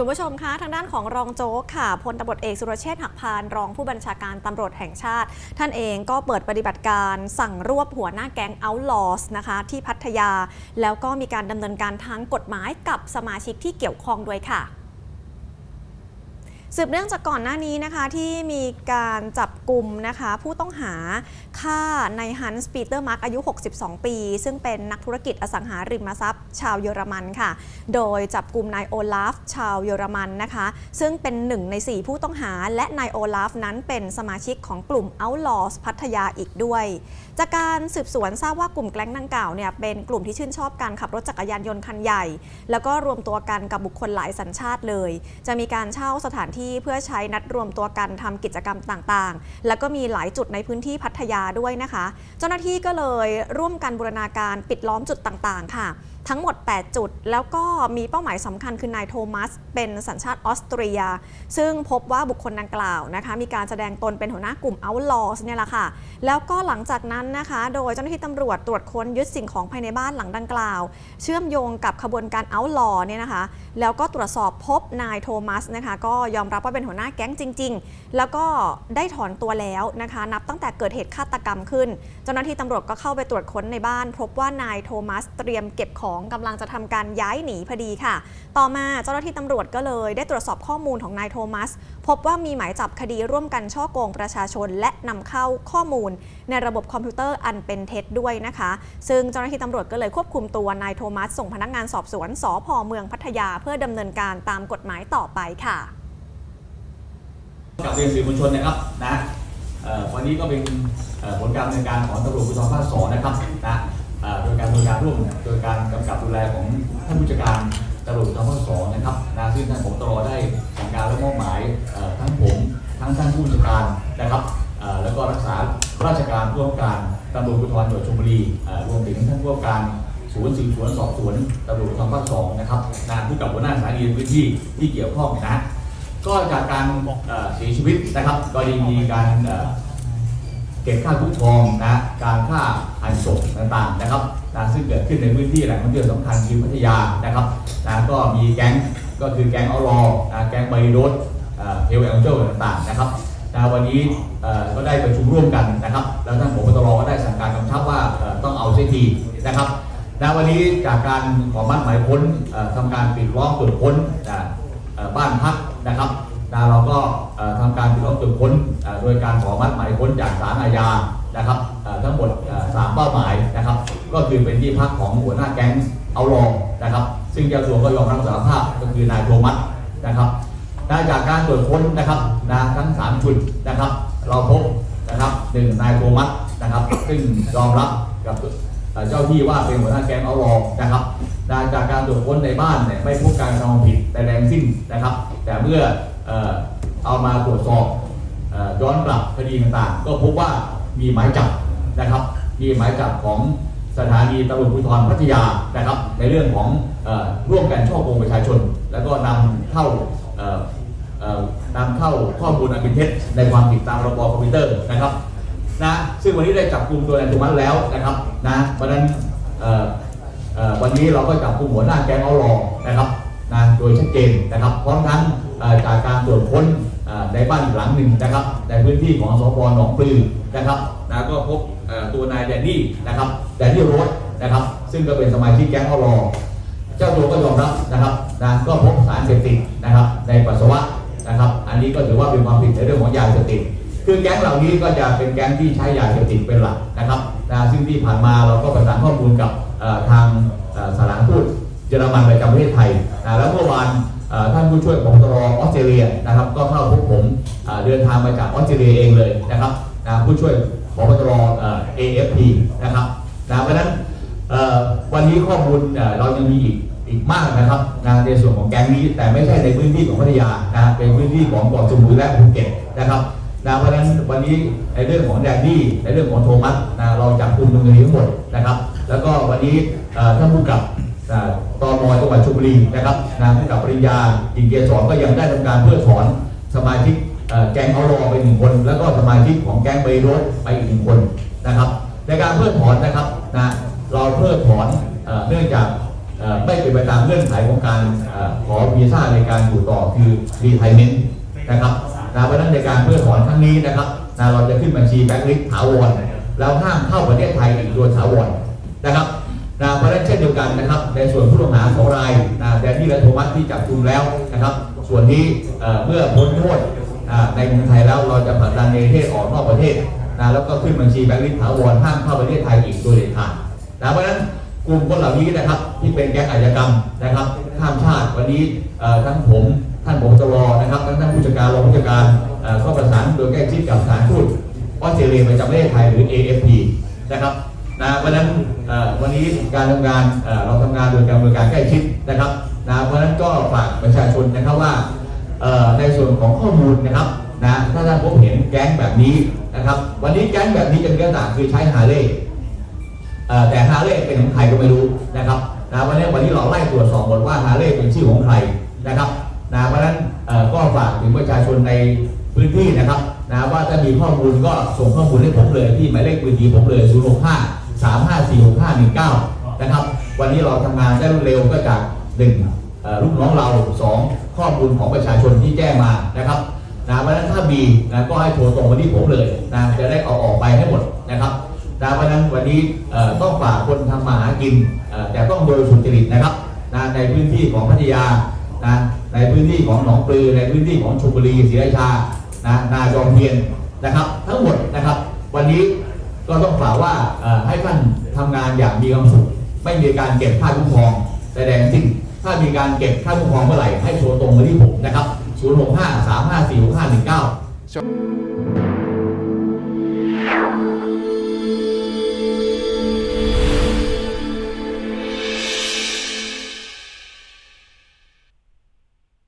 คุณผู้ชมคะทางด้านของรองโจ๊กค่ะพลตำรวจเอกสุรเชษฐ์หักพานรองผู้บัญชาการตำรวจแห่งชาติ ท่านเองก็เปิดปฏิบัติการสั่งรวบหัวหน้าแก๊งเอาลอสนะคะที่พัทยา แล้วก็มีการดำเนินการทางกฎหมายกับสมาชิกที่เกี่ยวข้องด้วยค่ะ สืบเนื่องจากก่อนหน้านี้นะคะที่มีการจับกลุ่มนะคะผู้ต้องหาฆ่านายฮันส์ปีเตอร์มาร์กอายุ 62 ปี ซึ่งเป็นนักธุรกิจอสังหาริมทรัพย์ ชาวเยอรมันค่ะ โดยจับกลุ่มนายโอลาฟ ชาวเยอรมันนะคะ ซึ่งเป็นหนึ่งใน 4 ผู้ต้องหา และนายโอลาฟนั้นเป็นสมาชิกของกลุ่ม Outlaws พัทยาอีกด้วย จากการสืบสวนทราบว่ากลุ่มแก๊งดังกล่าวเนี่ยเป็นกลุ่มที่ชื่นชอบการขับรถจักรยานยนต์คันใหญ่ แล้วก็รวมตัวกันกับบุคคลหลายสัญชาติเลย จะมีการเช่าสถานที่เพื่อใช้นัดรวมตัวกันทำกิจกรรมต่างๆ แล้วก็มีหลายจุดในพื้นที่พัทยาด้วยนะคะ เจ้าหน้าที่ก็เลยร่วมกันบูรณาการปิดล้อมจุดต่างๆ ค่ะ ทั้งหมด 8 จุด แล้วก็มีเป้าหมายสำคัญคือนายโทมัส เป็นสัญชาติออสเตรีย ซึ่งพบว่าบุคคลดังกล่าวนะคะ มีการแสดงตนเป็นหัวหน้ากลุ่ม Outlaws เนี่ยแหละค่ะ แล้วก็หลังจากนั้นนะคะ โดยเจ้าหน้าที่ตำรวจตรวจค้นยึดสิ่งของภายในบ้านหลังดังกล่าว เชื่อมโยงกับขบวนการ Outlaw เนี่ยนะคะ แล้วก็ตรวจสอบพบนายโทมัสนะคะ ก็ยอมรับว่าเป็นหัวหน้าแก๊งจริง ๆ แล้วก็ได้ถอนตัวแล้วนะคะ นับตั้งแต่เกิดเหตุฆาตกรรมขึ้น เจ้าหน้าที่ตำรวจก็เข้าไปตรวจค้นในบ้าน พบว่านายโทมัสเตรียมเก็บของกำลังจะทำการย้ายหนีพอดีค่ะ ต่อมาเจ้าหน้าที่ตำรวจก็เลยได้ตรวจสอบข้อมูลของนายโทมัส พบว่ามีหมายจับคดีร่วมกันช่อโกงประชาชน และนำเข้าข้อมูล ในระบบคอมพิวเตอร์อันเป็นเท็จด้วยนะคะ ซึ่งเจ้าหน้าที่ตำรวจก็เลยควบคุมตัวนายโทมัสส่งพนักงานสอบสวนสพเมืองพัทยา เพื่อดำเนินการตามกฎหมายต่อไปค่ะกับเรียนสื่อมวลชนนะครับนะวันนี้ก็เป็นผลการดำเนินการของตำรวจภูธรภาคสองนะครับนะ โดยการดำเนิการร่วมโดยการกำกับดูแลของท่านผู้จัดการตำรวจภูธรภาคสองนะครับนะซึ่งท่านผมตรได้สั่งการและมอบหมายทั้งผมทั้งท่านผู้จัดการนะครับแล้วก็รักษาราชการผู้ว่าการตำรวจภูธรจังหวัดชลบุรีรวมถึงท่านผู้ว่าการศูนย์สืบสวนสอบสวนตำรวจภูธรภาคสองนะครับนะผู้กับหัวหน้าสถานีในพื้นที่ที่เกี่ยวข้องนะก็จากการเอ่อเสียชีวิตนะครับก็ยังมีการ เก็บค่าคุ้มครองนะการฆ่าหันศพต่างๆนะครับนะซึ่งเกิดขึ้นในพื้นที่แหล่งท่องเที่ยวสำคัญคือพัทยานะครับนะก็มีแก๊งก็คือแก๊งเอารอนะแก๊งไบโรสเฮลแองเจิลต่างๆนะครับนะวันนี้เอ่อก็ได้ประชุมร่วมกันนะครับ แล้วท่านผบตรก็ได้สั่งการกำชับว่าเอ่อต้องเอาเสียทีนะครับนะวันนี้จากการขอมั่นหมายค้นเอ่อทำการปิดล้อมตรวจค้นนะเอ่อบ้านพักนะครับนะเราก็เอ่อทำการปิดล้อมตรวจค้น โดยการขอมัดหมายค้นจากศาลอาญานะครับทั้งหมดเอ่อสามเป้าหมายนะครับ ก็คือเป็นที่พักของหัวหน้าแก๊งเอารองนะครับ ซึ่งเจ้าตัวก็ยอมรับสารภาพก็คือนายโทมัสนะครับจากการตรวจค้นนะครับนะทั้งสามชุดนะครับ เราพบนะครับหนึ่งนายโทมัสนะครับ ซึ่งยอมรับกับเจ้าที่ว่าเป็นหัวหน้าแก๊งเอารองนะครับจากการตรวจค้นในบ้านเนี่ยไม่พบการกระทำผิดแต่แรงสิ้นนะครับ แต่เมื่อเอามาตรวจสอบเอ่อย้อนกลับ คดีต่างๆ ก็พบว่ามีหมายจับนะครับ มีหมายจับของสถานีตำรวจภูธรพัทยานะครับ ในเรื่องของออร่วมกันช่อโกงประชาชน แล้วก็นำเข้านำเข้าข้อมูลอันเป็นเท็จในความผิดตามระบคอมพิวเตอร์นะครับนะซึ่งวันนี้ได้จับกลุ่มตัวนายโทมัสแล้วนะครับนะเพราะนั้นวันนี้เราก็จับกลุ่มหัวหน้าแก๊งเอารอนะครับนะโดยชัดเจนนะครับพร้อมทั้งจากการตรวจค้น ในบ้านหลังหนึ่งนะครับ ในพื้นที่ของสพหนองปลือนะครับนะก็พบตัวนายแดนนี่นะครับแดนนี่โรสนะครับ ซึ่งก็เป็นสมาชิกแก๊งอรอเจ้าตัวก็ยอมรับนะครับนะก็พบสารเสพติดนะครับ ในปัสสาวะนะครับ อันนี้ก็ถือว่าเป็นความผิดในเรื่องของยาเสพติดคือแก๊งเหล่านี้ก็จะเป็นแก๊งที่ใช้ยาเสพติดเป็นหลักนะครับนะซึ่งที่ผ่านมาเราก็ประสานข้อมูลกับทางสถานทูตเยอรมันประจำประเทศไทยนะแล้วเมื่อวาน ผู้ช่วยผบตรออสเตรเลียนะครับ ก็เข้าพบผมเดินทางมาจากออสเตรเลียเองเลยนะครับนะผู้ช่วยผบตรอ่อ AFP นะครับนะเพราะนั้นวันนี้ข้อมูลเรายังมีอีกอีกมากนะครับนะในส่วนของแก๊งนี้แต่ไม่ใช่ในพื้นที่ของพัทยานะเป็นพื้นที่ของเกาะสมุยและภูเก็ตนะครับนะเพราะฉะนั้นวันนี้ในเรื่องของแดนนี่ในเรื่องของโทมัสนะเราจับกลุ่มตรงนี้ทั้งหมดนะครับ แล้วก็วันนี้ท่านผู้กับ ตมจังหวัดชลบุรีนะครับนะผู้กับปริญญาจิงเกียรติสอนก็ยังได้ทำการเพื่อถอนสมาชิกแก๊งเอารอไปหนึ่งคน แล้วก็สมาชิกของแก๊งเบย์โรสไปอีกหนึ่งคนนะครับ ในการเพิกถอนนะครับนะเราเพิกถอนเนื่องจากไม่เป็นไปตามเงื่อนไขของการอขอวีซ่าในการอยู่ต่อคือรีไทเมนต์นะครับนะเพราะฉะนั้นในการเพื่อถอนครั้งนี้นะครับนะเราจะขึ้นบัญชีแบงค์ลิสถาวรแล้วห้ามเข้าประเทศไทยอีกโดยถาวรนะครับ นะเพราะฉะนั้นเช่นเดียวกันนะครับ ในส่วนผู้ต้องหาสองรายนะแดนนี่และโทมัสที่จับกุมแล้วนะครับ ส่วนนี้เมื่อพ้นโทษในเมืองไทยแล้วเราจะผลักดันในประเทศออกนอกประเทศนะแล้วก็ขึ้นบัญชีแบงค์ลิสถาวรห้ามเข้าประเทศไทยอีกโดยเด็ดขาดนะเพราะฉะนั้นกลุ่มคนเหล่านี้นะครับที่เป็นแก๊งอาชญากรรมนะครับข้ามชาติวันนี้ทั้งผมท่านผบตรนะครับทั้งท่านผู้จัดการรองผู้จัดการก็ประสานโดยใกล้ชิดกับสานทูตออสเตรเลียประจำประเทศไทยหรือ AFP นะครับนะเพราะฉะนั้น วันนี้การทำงานเราทำงานโดยการบริการใกล้ชิดนะครับนะเพราะฉะนั้นก็ฝากประชาชนนะครับว่าในส่วนของข้อมูลนะครับนะถ้าท่านพบเห็นแก๊งแบบนี้นะครับ วันนี้แก๊งแบบนี้จะมีลักษณะคือใช้หาเล่แต่ฮาเลย์เป็นของใครก็ไม่รู้นะครับนะวันนี้วันนี้เราไล่ตรวจสอบหมดว่าฮาเลย์เป็นชื่อของใครนะครับนะเพราะฉะนั้นก็ฝากถึงประชาชนในพื้นที่นะครับนะว่าถ้ามีข้อมูลก็ส่งข้อมูลให้ผมเลยที่หมายเลขพื้นที่ผมเลย0 6 5 3 5 4 6 5 1 9 นะครับ วันนี้เราทำงานได้รวดเร็วก็จากหนึ่งลูกน้องเราสองข้อมูลของประชาชนที่แจ้งมานะครับนะเพราะฉะนั้นถ้ามีนะก็ให้โทรตรงมาที่ผมเลยนะจะได้เอาออกไปให้หมดนะครับนะเพราะฉะนั้นวันนี้ต้องฝากคนทำมาหากินแต่ต้องโดยสุจริตนะครับนะในพื้นที่ของพัทยานะในพื้นที่ของหนองปลือ ในพื้นที่ของชลบุรีศรีราชานะนาจอมเทียนนะครับ ทั้งหมดนะครับ วันนี้ ก็ต้องฝากว่าวว่าให้ท่านทำงานอย่างมีความสุขไม่มีการเก็บค่าคุ้มครองแต่แดงสิ้นถ้ามีการเก็บค่าคุ้มครองเมื่อไหร่ให้โทรตรงมาที่ผมนะครับ 065 354 6519